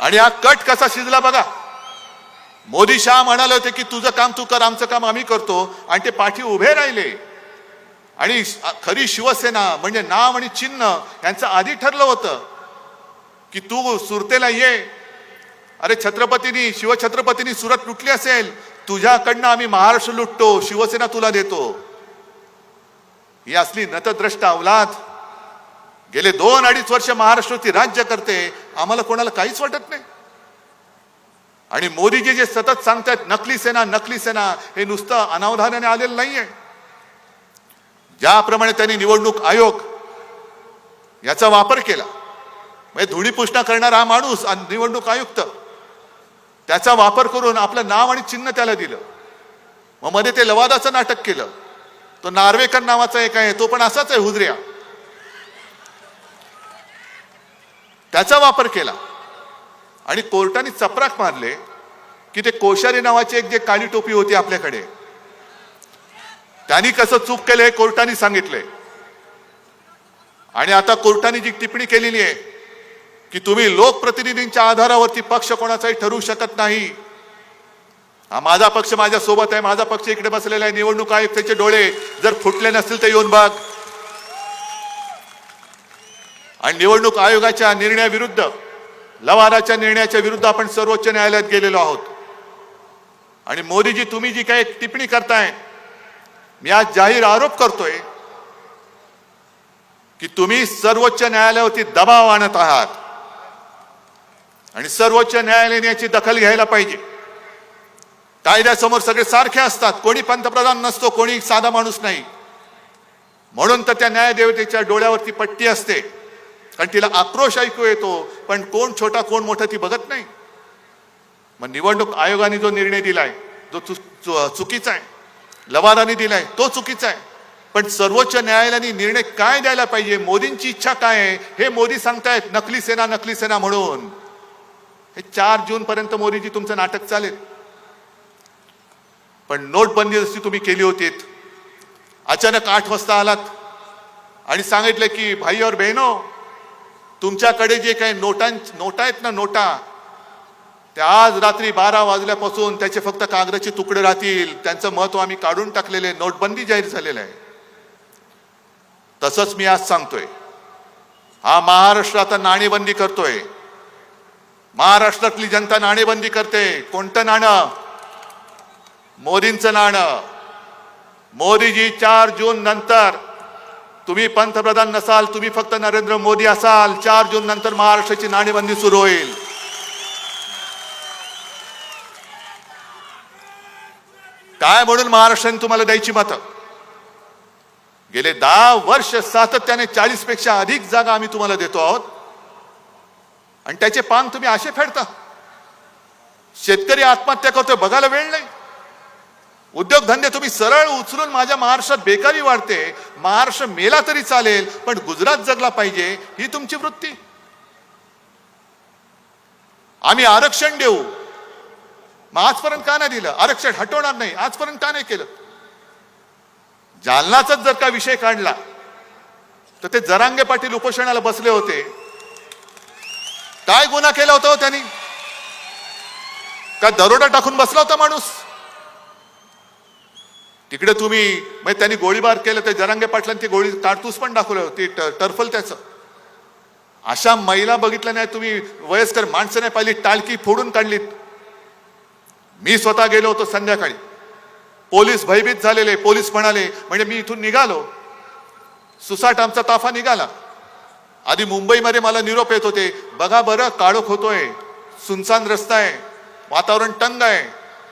आणि हा कट कसा शिजला बघा. मोदी शाह म्हणाले होते की तुझं काम तू कर आमचं काम आम्ही करतो. आणि ते पाठी उभे राहिले. आणि खरी शिवसेना म्हणजे नाम आणि चिन्ह यांचं आधी ठरलं होतं की तू सुरतेला ये. अरे छत्रपतींनी शिवछत्रपतींनी सुरत लुटली असेल. तुझ्याकडनं आम्ही महाराष्ट्र लुटतो शिवसेना तुला देतो. ही असली नतद्रष्ट अवलाद गेले दोन अडीच वर्ष महाराष्ट्रावरती राज्य करते. आम्हाला कोणाला काहीच वाटत नाही. आणि मोदीजी जे सतत सांगतात नकली सेना नकली सेना हे नुसतं अनावधानाने आलेलं नाहीये. ज्याप्रमाणे त्यांनी निवडणूक आयोग याचा वापर केला म्हणजे धुळीपुष्णा करणारा हा माणूस आणि निवडणूक आयुक्त त्याचा वापर करून आपलं नाव आणि चिन्ह त्याला दिलं. मग मध्ये ते लवादाचं नाटक केलं. तो नार्वेकर नावाचा एक आहे तो पण असाच आहे हुजऱ्या. त्याचा वापर केला. आणि कोर्टाने चपराक मारले की ते कोश्यारी नावाची एक जे काळी टोपी होती आपल्याकडे. त्यांनी कसं चूक केलं हे कोर्टाने सांगितले. आणि आता कोर्टाने जी टिप्पणी केलेली आहे की तुम्ही लोकप्रतिनिधींच्या आधारावरती पक्ष कोणाचाही ठरवू शकत नाही. हा माझा पक्ष माझ्या सोबत आहे माझा पक्ष इकडे बसलेला आहे निवडणूक आयुक्ताचे डोळे जर फुटले नसतील तर येऊन बघ. आणि निवडणूक आयोगाच्या निर्णयाविरुद्ध लवादाच्या निर्णयाच्या विरुद्ध आपण सर्वोच्च न्यायालयात गेलेलो आहोत. आणि मोदीजी तुम्ही जी काही टिप्पणी करताय मी आज जाहीर आरोप करतोय की तुम्ही सर्वोच्च न्यायालयावरती दबाव आणत आहात. आणि सर्वोच्च न्यायालयाने याची दखल घ्यायला पाहिजे. कायद्यासमोर सगळे सारखे असतात कोणी पंतप्रधान नसतो कोणी साधा माणूस नाही. म्हणून तर त्या न्यायदेवतेच्या डोळ्यावरती पट्टी असते. कारण तिला आक्रोश ऐकू येतो पण कोण छोटा कोण मोठा ती बघत नाही. मग निवडणूक आयोगाने जो निर्णय दिलाय जो चु- चु- चुकीचा आहे लवादाने दिलाय तो चुकीचा आहे. पण सर्वोच्च न्यायालयाने निर्णय काय द्यायला पाहिजे मोदींची इच्छा काय आहे हे मोदी सांगतायत नकली सेना नकली सेना म्हणून. हे चार जून पर्यंत मोदीजी तुमचं नाटक चालेल. पण नोटबंदी जशी तुम्ही केली होती अचानक आठ वाजता आलात आणि सांगितलं की भाई और बहिणो तुमच्याकडे जे काही नोटां नोटा आहेत ना नोटा त्या आज रात्री बारा वाजल्यापासून त्याचे फक्त कागदाचे तुकडे राहतील. त्यांचं महत्त्व आम्ही काढून टाकलेले नोटबंदी जाहीर झालेलं आहे. तसंच मी आज सांगतोय हा महाराष्ट्र आता नाणेबंदी करतोय. महाराष्ट्रातली जनता नाणेबंदी करते. कोणतं नाणं? मोदींचं नाणं. मोदीजी चार जून नंतर तुम्ही पंतप्रधान नसाल तुम्ही फक्त नरेंद्र मोदी असाल चार जून नंतर महाराष्ट्राची नाणेबंदी सुरू होईल. काय म्हणून महाराष्ट्राने तुम्हाला द्यायची मतं? गेले दहा वर्ष सातत्याने चाळीसपेक्षा अधिक जागा आम्ही तुम्हाला देतो आहोत. आणि त्याचे पान तुम्ही असे फेडता. शेतकरी आत्महत्या करतोय बघायला वेळ नाही. उद्योगधंदे तुम्ही सरळ उचलून माझ्या महाराष्ट्रात बेकारी वाढते. महाराष्ट्र मेला तरी चालेल पण गुजरात जगला पाहिजे ही तुमची वृत्ती. आम्ही आरक्षण देऊ. मग आजपर्यंत का नाही दिलं? आरक्षण हटवणार नाही. आजपर्यंत का नाही केलं? जालनाचाच जर का विषय काढला तर ते जरांगे पाटील उपोषणाला बसले होते. काय गुन्हा केला होता हो त्यांनी? का दरोडा टाकून बसला होता माणूस? तिकडे तुम्ही म्हणजे त्यांनी गोळीबार केलं ते जरांगे पाटलांनी ती गोळी काडतूस पण दाखवलं ती टर्फल त्याचं. अशा महिला बघितल्या नाही तुम्ही वयस्कर माणसं नाही पाहिली टाळकी फोडून काढलीत मी स्वतः गेलो होतो संध्याकाळी. पोलीस भयभीत झालेले पोलीस म्हणाले म्हणजे मी इथून निघालो. सुसाट आमचा ताफा निघाला. आधी मुंबईमध्ये मला निरोप येत होते. बघा बरं काळोख होतोय. सुनसान रस्ता आहे. वातावरण टंग आहे.